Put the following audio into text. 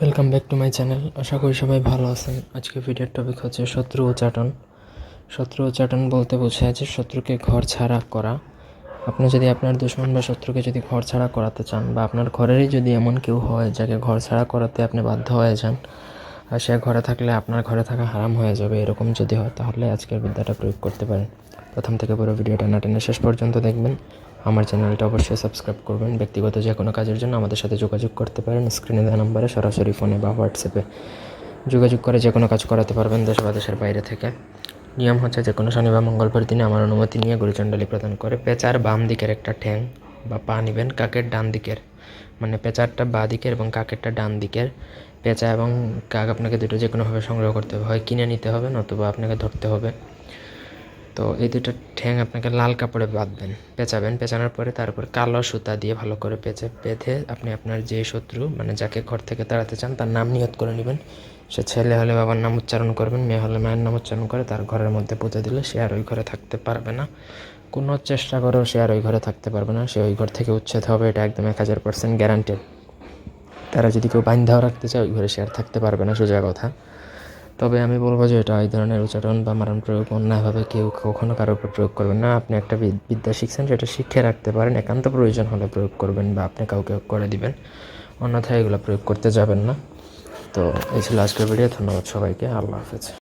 Welcome back to my channel আশা করি সবাই ভালো আছেন। আজকে ভিডিওর টপিক হচ্ছে শত্রু উচ্চাটন শত্রু উচ্চাটন বলতে বোঝায় যে শত্রুকে ঘর ছাড়া করা। আপনি যদি আপনার দুশ্মন বা শত্রুকে যদি ঘর ছাড়া করাতে চান বা আপনার ঘরেরই যদি এমন কেউ হয় যাকে ঘর ছাড়া করাতে আপনি বাধ্য হয়ে যান সে ঘরে থাকলে আপনার ঘরে থাকা হারাম হয়ে যাবে, এরকম যদি হয় তাহলে আজকের বিদ্যাটা প্রয়োগ করতে পারেন। প্রথম থেকে পুরো ভিডিওটা না টেনে শেষ পর্যন্ত দেখবেন। আমার চ্যানেলটা অবশ্যই সাবস্ক্রাইব করবেন। ব্যক্তিগত যে কোনো কাজের জন্য আমাদের সাথে যোগাযোগ করতে পারেন। স্ক্রিনে দেওয়া নম্বরে সরাসরি ফোনে বা হোয়াটসঅ্যাপে যোগাযোগ করে যে কোনো কাজ করাতে পারবেন দেশ বা দেশের বাইরে থেকে। নিয়ম হচ্ছে যে কোনো শনি বা মঙ্গলবার দিনে আমার অনুমতি নিয়ে গুরুচণ্ডালি প্রদান করে। পেঁচার বাম দিকের একটা ঠ্যাং বা পা নেবেন, কাকের ডান দিকের। মানে পেঁচারটা বা দিকের এবং কাকেরটা ডান দিকের। পেঁচা এবং কাক আপনাকে দুটো যে কোনোভাবে সংগ্রহ করতে হবে, হয় কিনে নিতে হবে নতুবা আপনাকে ধরতে হবে। তো এই দুটো ঠ্যাং আপনাকে লাল কাপড়ে বাঁধবেন, পেঁচাবেন। পেঁচানোর পরে তার উপর কালো সুতা দিয়ে ভালো করে পেঁচে, বেঁধে আপনি আপনার যে শত্রু মানে যাকে ঘর থেকে তাড়াতে চান, তার নাম নিয়ত করে নেবেন। সে ছেলে হলে বাবার নাম উচ্চারণ করবেন, মেয়ে হলে মায়ের নাম উচ্চারণ করে তার ঘরের মধ্যে পুঁতে দিলে সে আর ওই ঘরে থাকতে পারবে না। কোনো চেষ্টা করেও সে আর ওই ঘরে থাকতে পারবে না, সে ওই ঘর থেকে উচ্ছেদ হবে, এটা একদম এক হাজার পার্সেন্ট গ্যারান্টেড তারা যদি কেউ বাইন্ধাও রাখতে চায়, ওই ঘরে সে আর থাকতে পারবে না, সোজা কথা। তবে আমি বলব যে এটা এই ধরনের উচ্চারণ বা মারণ প্রয়োগ অন্যায়ভাবে কেউ কখনো কারোর উপর প্রয়োগ করবেন না। আপনি একটা বিদ- বিদ্যা শিখছেন, সেটা শিখে রাখতে পারেন। একান্ত প্রয়োজন হলে প্রয়োগ করবেন বা আপনি কাউকে করে দিবেন। অন্যথায় এগুলো প্রয়োগ করতে যাবেন না। তো এই ছিল আজকের ভিডিও ধন্যবাদ সবাইকে। আল্লাহ হাফেজ।